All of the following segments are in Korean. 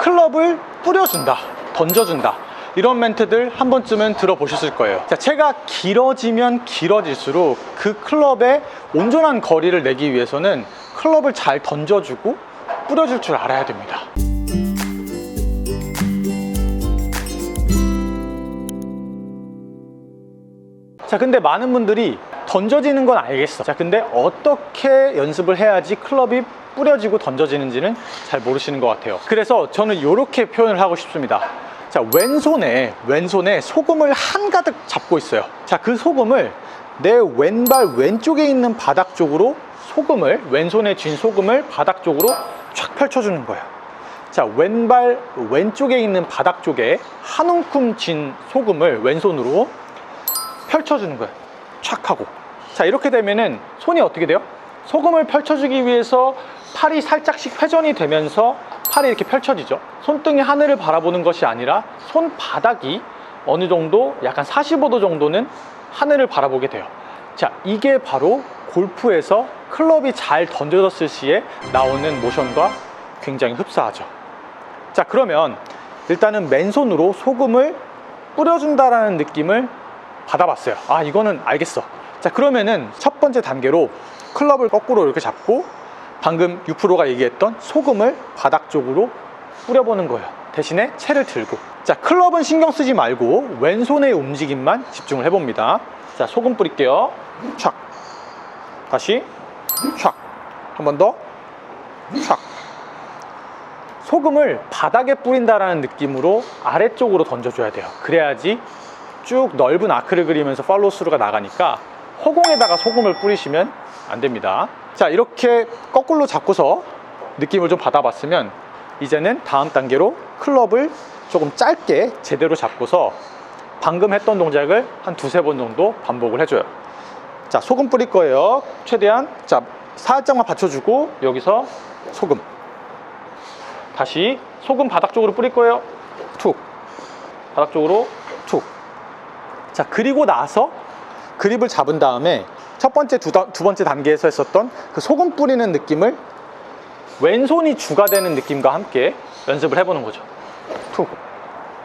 클럽을 뿌려준다, 던져준다. 이런 멘트들 한 번쯤은 들어보셨을 거예요. 자, 채가 길어지면 길어질수록 그 클럽의 온전한 거리를 내기 위해서는 클럽을 잘 던져주고 뿌려줄 줄 알아야 됩니다. 자, 근데 많은 분들이 던져지는 건 알겠어. 자, 근데 어떻게 연습을 해야지 클럽이 뿌려지고 던져지는지는 잘 모르시는 것 같아요. 그래서 저는 이렇게 표현을 하고 싶습니다. 자, 왼손에, 왼손에 소금을 한가득 잡고 있어요. 자, 그 소금을 내 왼발 왼쪽에 있는 바닥 쪽으로 소금을, 왼손에 쥔 소금을 바닥 쪽으로 쫙 펼쳐주는 거예요. 자, 왼발 왼쪽에 있는 바닥 쪽에 한 움큼 진 소금을 왼손으로 펼쳐주는 거예요. 촥 하고. 자, 이렇게 되면은 손이 어떻게 돼요? 소금을 펼쳐주기 위해서 팔이 살짝씩 회전이 되면서 팔이 이렇게 펼쳐지죠. 손등이 하늘을 바라보는 것이 아니라 손바닥이 어느 정도 약간 45도 정도는 하늘을 바라보게 돼요. 자, 이게 바로 골프에서 클럽이 잘 던져졌을 시에 나오는 모션과 굉장히 흡사하죠. 자, 그러면 일단은 맨손으로 소금을 뿌려준다라는 느낌을 받아봤어요. 아, 이거는 알겠어. 자, 그러면은 첫 번째 단계로 클럽을 거꾸로 이렇게 잡고 방금 6%가 얘기했던 소금을 바닥 쪽으로 뿌려보는 거예요. 대신에 채를 들고. 자, 클럽은 신경 쓰지 말고 왼손의 움직임만 집중을 해봅니다. 자, 소금 뿌릴게요. 촥. 다시. 촥. 한 번 더. 촥. 소금을 바닥에 뿌린다라는 느낌으로 아래쪽으로 던져줘야 돼요. 그래야지 쭉 넓은 아크를 그리면서 팔로우 스루가 나가니까 허공에다가 소금을 뿌리시면 안 됩니다. 자, 이렇게 거꾸로 잡고서 느낌을 좀 받아봤으면 이제는 다음 단계로 클럽을 조금 짧게 제대로 잡고서 방금 했던 동작을 한 두세 번 정도 반복을 해줘요. 자, 소금 뿌릴 거예요. 최대한. 자, 살짝만 받쳐주고 여기서 소금. 다시 소금 바닥 쪽으로 뿌릴 거예요. 툭. 바닥 쪽으로 툭. 자, 그리고 나서 그립을 잡은 다음에 첫 번째, 두, 다- 두 번째 단계에서 했었던 그 소금 뿌리는 느낌을 왼손이 주가 되는 느낌과 함께 연습을 해보는 거죠. 툭.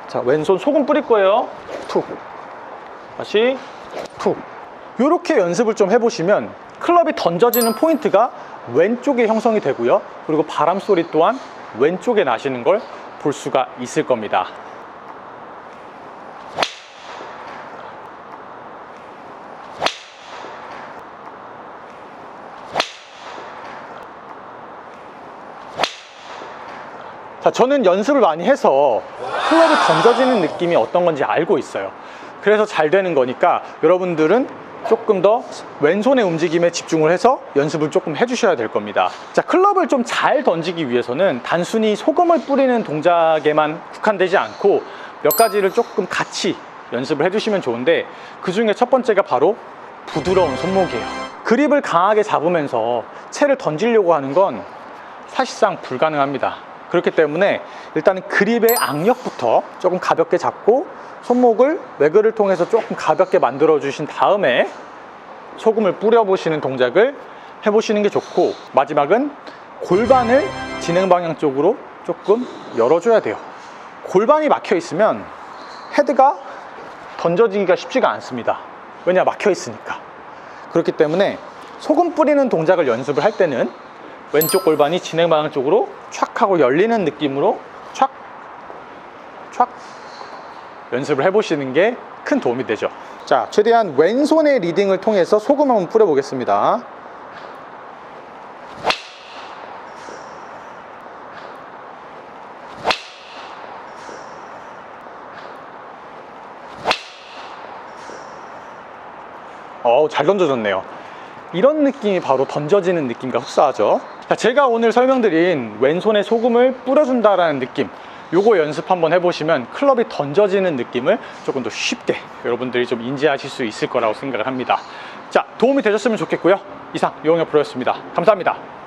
자, 왼손 소금 뿌릴 거예요. 툭. 다시 툭. 이렇게 연습을 좀 해보시면 클럽이 던져지는 포인트가 왼쪽에 형성이 되고요. 그리고 바람 소리 또한 왼쪽에 나시는 걸 볼 수가 있을 겁니다. 자, 저는 연습을 많이 해서 클럽이 던져지는 느낌이 어떤 건지 알고 있어요. 그래서 잘 되는 거니까 여러분들은 조금 더 왼손의 움직임에 집중을 해서 연습을 조금 해주셔야 될 겁니다. 자, 클럽을 좀 잘 던지기 위해서는 단순히 소금을 뿌리는 동작에만 국한되지 않고 몇 가지를 조금 같이 연습을 해주시면 좋은데 그 중에 첫 번째가 바로 부드러운 손목이에요. 그립을 강하게 잡으면서 채를 던지려고 하는 건 사실상 불가능합니다. 그렇기 때문에 일단은 그립의 악력부터 조금 가볍게 잡고 손목을 외그를 통해서 조금 가볍게 만들어 주신 다음에 소금을 뿌려 보시는 동작을 해 보시는 게 좋고 마지막은 골반을 진행 방향 쪽으로 조금 열어줘야 돼요. 골반이 막혀 있으면 헤드가 던져지기가 쉽지가 않습니다. 왜냐 막혀 있으니까. 그렇기 때문에 소금 뿌리는 동작을 연습을 할 때는 왼쪽 골반이 진행 방향 쪽으로 촥 하고 열리는 느낌으로 촥, 촥 연습을 해보시는 게 큰 도움이 되죠. 자, 최대한 왼손의 리딩을 통해서 소금 한번 뿌려보겠습니다. 어우, 잘 던져졌네요. 이런 느낌이 바로 던져지는 느낌과 흡사하죠. 자, 제가 오늘 설명드린 왼손에 소금을 뿌려준다라는 느낌. 요거 연습 한번 해보시면 클럽이 던져지는 느낌을 조금 더 쉽게 여러분들이 좀 인지하실 수 있을 거라고 생각을 합니다. 자, 도움이 되셨으면 좋겠고요. 이상 요영혁 프로였습니다. 감사합니다.